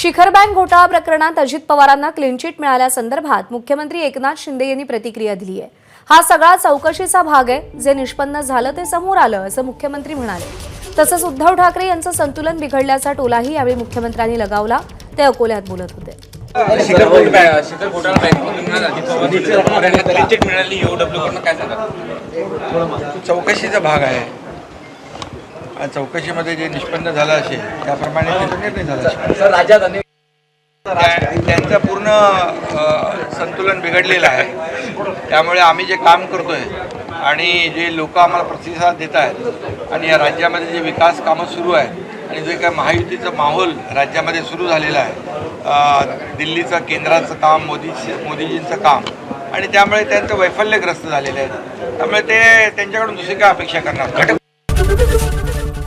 शिखर बँक घोटाळा प्रकरणात अजित पवारांना क्लीन चिट मिळाल्यासंदर्भात मुख्यमंत्री एकनाथ शिंदे यांनी प्रतिक्रिया दिली आहे. हा सगळा चौकशीचा भाग आहे. जे निष्पन्न झालं ते समोर आलं असं मुख्यमंत्री म्हणाले. तसंच उद्धव ठाकरे यांचं संतुलन बिघडल्याचा टोलाही यावेळी मुख्यमंत्र्यांनी लगावला. ते अकोल्यात बोलत होते. शिखर शिखर घोटाळा मिळाली चौकशीचा भाग आहे. चौकशीमध्ये जे निष्पन्न झालं असेल त्याप्रमाणे त्याचा निर्णय झाला असेल. पूर्ण संतुलन बिघडलेलं आहे. त्यामुळे आम्ही जे काम करतोय आणि जे लोक आम्हाला प्रतिसाद देत आहेत आणि या राज्यामध्ये जे विकास कामं सुरू आहेत आणि जे काय महायुतीचं माहोल राज्यामध्ये सुरू झालेलं आहे दिल्लीचं केंद्राचं काम मोदी मोदीजींचं काम आणि त्यामुळे त्यांचं वैफल्यग्रस्त झालेलं आहे. त्यामुळे ते त्यांच्याकडून दुसरी काय अपेक्षा करणार? घटक